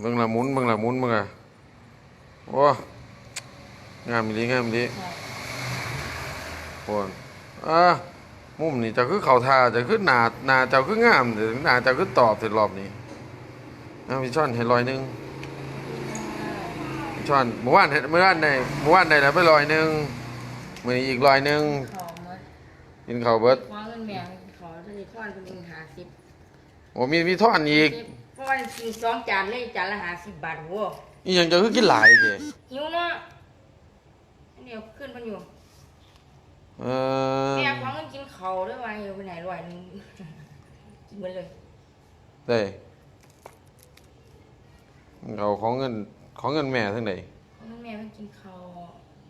เบิ่งละหมุนเบิ่งละหมุนเบิ่งอะโอ้งามอีหลีงามอีหลีโอนอ่ามุมนี่เจะคือเขาทาเจะคือหนาหนาเจ้าคืองามเด้อหนาเจ้าคือตอบเสร็จรอบนี้นะพี่ช่อนเห็นรอยหนึงพี่ช่อนเมื่อวานเห็นเมื่อวานในเมื่อวานในแล้วไปรอยหนึงมื้อนี้อีกรอยหนึงขอมากินข้าวเบิดขอเงินแม่ขอจะได้ก้อนเป็นหาสิบโอ้มีมีท่อนอีก ก้อนกินสองจานเลยจานละหาสิบบาทโว้อีหยังเจะคือกินหลายเด้หิวเนาะอันเดียวขึ้นมันอยู่เออแม่ขอเงินกินเขาวด้วยวะอยู่ไปไหนร้อยหนึงกินหมดเลยได้เอาของเงินของเงินแม่ทั้งใดขอเงินแม่ไปกินเขาว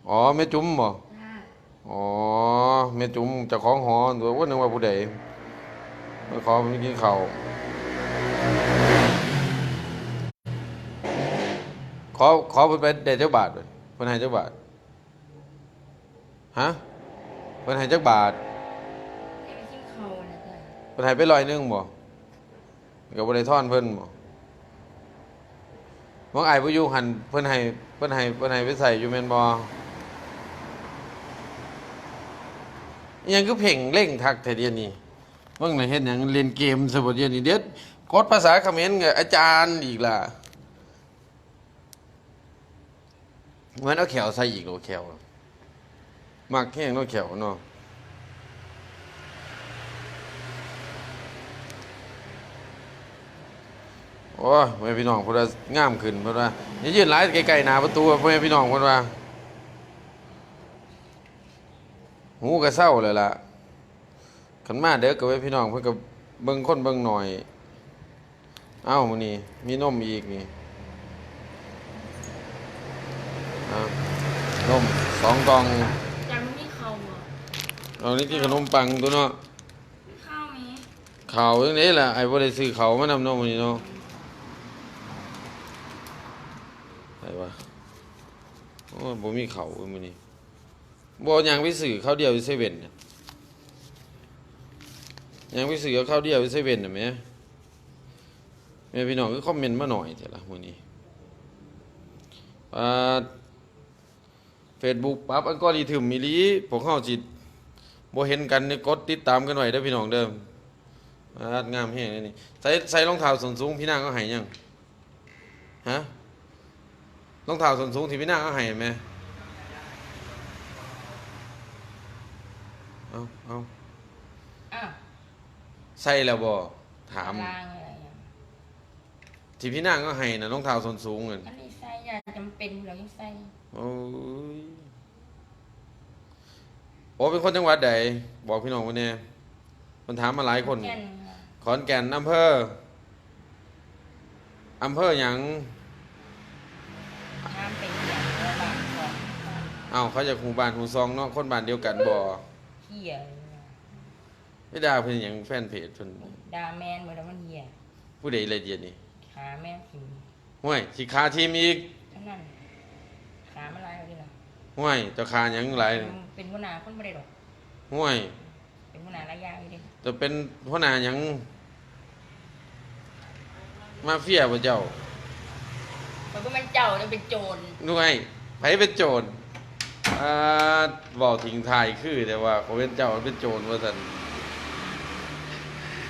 อ๋อแม่จุ๋มบ่จ้าอ๋อแม่จุ๋มเจ้าของหอตัวว่านึกว่าผู้ใดมาขอไปกินข้าว อขอเพิ่นไปได้จักบาทเพิ่นเพิ่นให้จักบาทฮะเพิ่นให้จักบาทแม่ไปกินเขาวนะจ้าเพิ่นให้ไปร้อยหนึงบ่ก็บ่ได้ทอนเพิ่นบ่มองไอ้ายบ่อยู่หันเพิ่นให้เพิ่นให้เพิ่นให้ไปใส่อยู่แม่นบ่อิหยังคือเพ่งเร่งทักแต่เดี๋ยวนี้เบิ่งน่ะเฮ็ดหยังเล่นเกมซะบ่เดี๋ยวนี้เดี๋ยวกดภาษาเขมรกับอาจารย์อีกล่ะเห มือนเอาแขวใส่อีกโลแขวมักแห้งเนาแขวเนาะโอ้ยพ่อแม่พี่น้องเพิ่นว่างามขึ้นเพิ่นว่าอย่ยืนหลายใกลๆหนาประตูพ่อแม่พี่น้องเพิ่นว่าหูก็เศร้าเลยล่ะขันมาเด้อกับพี่น้องเพิ่นก็เบิ่งคนเบิ่งหน่อย เอ้ามือนี้มีนมอีกนี่ อ่านมสองกล่องจานมันมีเขาวอะเอานี่ที่ขนมปังตัวเนาะมีข้าวไหมข้าวจังได๋ล่ะไอ้บ่ได้ซื้อข้าวมานำเนาะมื้อนี้เนาะไอ้วะโอ้ยบ่มีข้าวเว้ยมื้อนี้บ่ยังไปซื้อข้าวเดียวอยู่เซเว่นน่ะยังไปซื้อข้าวเดียวอยู่เซเว่นน่ะแหม่แม่พี่น้องคือคอมเมนต์มาหน่อยเถอะล่ะมื้อนี้ อ่า Facebook ปรับอัลกอริทึมอีหลีพวกเฮาสิบ่เห็นกันนี่กดติดตามกันไว้เด้อพี่น้องเด้ออางามแห้งเลยนี่ใส่ใส่รองเท้าส้นสูงพี่นางก็ให้ยังฮะรองเท้าส้นสูงที่พี่นางก็ให้ไหมเอาเอาอะใส่แล้วบ่ถามลางอะไรอะที่พี่นางก็ให้นะรองเท้าส้นสูงเงินอันนี้ ใส่ยาจำเป็นเรายังใส่โอ้ยโอ้เป็นคนจังหวัดใดบอกพี่น้องวันนี้มันถามมาหลายคน แก่นค่ะขอนแก่นอำเภออำเภอหยังน้ำเป็นอย่างเดียวบางก่อนเอ้าเขาจากหมู่บ้านหมู่ซองเนาะคนบ้านเดียวกันบ่เหี้ยไม่ได้เพิ่นหยังแฟนเพจเพิ่นดาแมนเหมือนมันเหี้ยผู้ใดละเอียดนี่ขาแม่นพิมพ์ห่วยสิคาทีมอีกเท่า นั้นขามันลายเอาดิล่ะห่วยเจะคาหยังหลายเป็นหัวหน้าคนบ่ได้ดอกห่วยเป็นหัวหน้าหลายอย่างอยู่ดิจะเป็นหัวหน้าหยัง มาเฟียบ่เจ้ามันก็มันเจ้าจะเป็นโจรห่วยไผเป็นโจรอ่าเว้าทิ้งท้ายคือแต่ว่าเขาเป็นเจ้าเป็นโจรว่าซั่น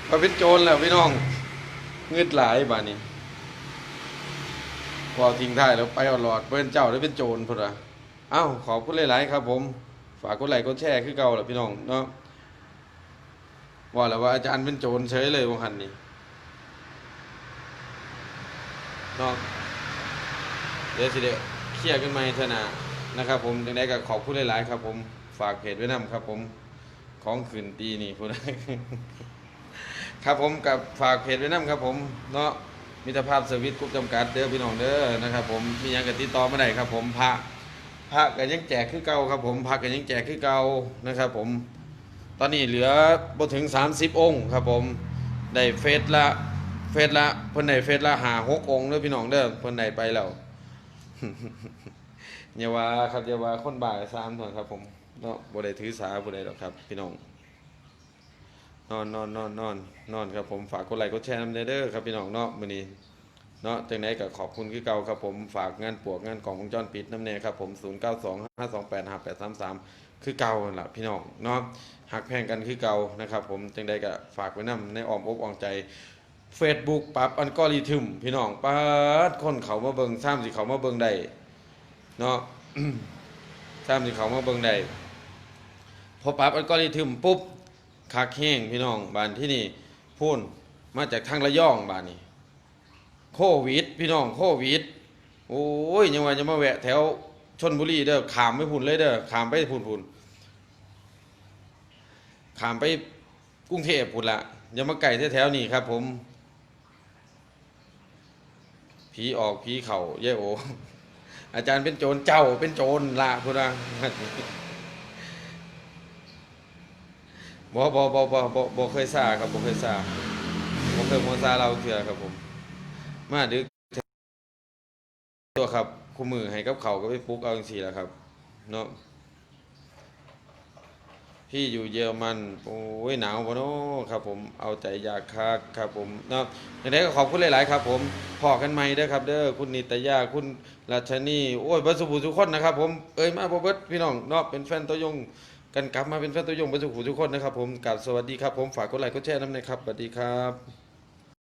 เขาเป็นโจรแล้วพี่น้องเงืดหลายบาดนี้ เว้าทิ้งท้ายแล้วไปเอาหลอดเป็นเจ้าได้เป็นโจรพุ่นว่ะอ้าวขอบคุณหลายๆครับผมฝากกดไลค์กดแชร์คือเก่าแหละพี่น้องเนาะว่าแล้วว่าอาจารย์เป็นโจรเฉยเลยวังหันนี่เนาะเดี๋ยวสิเดี๋ยวเคลียร์กันใหม่เถอะนะนะครับ ผมจังไดก็ขอบคุณหลายๆครับ ผมฝากเพจไว้นำครับ ผมของขืนตีนี่พูดครับผมกับฝากเพจไว้นำครับ ผมเนาะ มิตรภาพเซอร์วิสกรุ๊ปจำกัดเด้อพี่น้องเด้อนะครับ ผมมียังกับติดต่อมาได้ครับ ผมพระพระกันยังแจกคือเก่าครับ ผมพระกันยังแจกคือเก่านะครับ ผมตอนนี้เหลือบถึง 30 องค์ครับ ผมได้เฟสละเฟสละเพิ่นได้เฟสละหาหกองค์เด้อพี่น้องเด้อเพิ่นได้ไปแล้วอย่าว่าครับอย่าว่าคนบ่ายสามถอะครับ ผมเนาะบ่ได้ถือสาบ่ได้หรอกครับ พี่น้อง นอนนอนนอนนอนนอนครับผมฝากกดไลค์กดแชร์นำเด้อครับพี่น้องเนาะมื้อนี้เนาะจังไดก็ขอบคุณคือเก่าครับผมฝากงานปวกงานกล่องวงจรปิดน้ำแน่ครับผม 0925285833 คือเก่าล่ะพี่น้องเนาะหักแพงกันคือเก่านะครับผมจังใดก็ฝากไว้นำในอ้อมอกอ้อมใจ Facebook ปรับอัลกอริทึมพี่น้องปัดคนเขามาเบิ่งซ้ำสิเขามาเบิ่งได้เนาะซ้ำสิเขามาเบิ่งได้พอปรับอัลกอริทึมปุ๊บ คักแห้งพี่น้องบ้านที่นี่พูนมาจากทางระยองบ้านนี้ โควิด พี่น้องโควิด โอ้ยยังว่าจะมาแวะแถวชนบุรีเด้อขามไปพุ่นเลยเด้อขามไปพุ่นพุ่นขามไปกรุงเทพพุ่นละย่ามาไก่แถวๆนี้ครับ ผมผีออกผีเข่าเย่โออาจารย์เป็นโจรเจ้าเป็นโจรละพุ่นละ บ่บ่บ่บ่บ่บ่เคยซาครับบ่เคยซาบ่เคยมซาเราเถื่อครับผม มาดึกตัวครับคู่มือให้กับเขาก็ไปปลุ๊กเอาจังซี่แหละครับเนาะพี่อยู่เยอรมันโอ้ยหนาวบ่เนาะครับผมเอาใจอยากคักครับผมเนาะอย่างไรก็ขอบคุณหลาย ๆ ครับผมพอกันใหม่เด้อครับ เด้อคุณนิตยาคุณราชนีโอ้ยบิดสุภูทุกคนนะครับผมเอ้ยมาบ่เบิดพี่น้องเนาะเป็นแฟนตัวยง กันกลับมาเป็นแฟนตัวยงเบิดสุภูทุกคนนะครับผมกับสวัสดีครับผมฝากกดไลค์กดแชร์นำนะครับสวัสดีครับ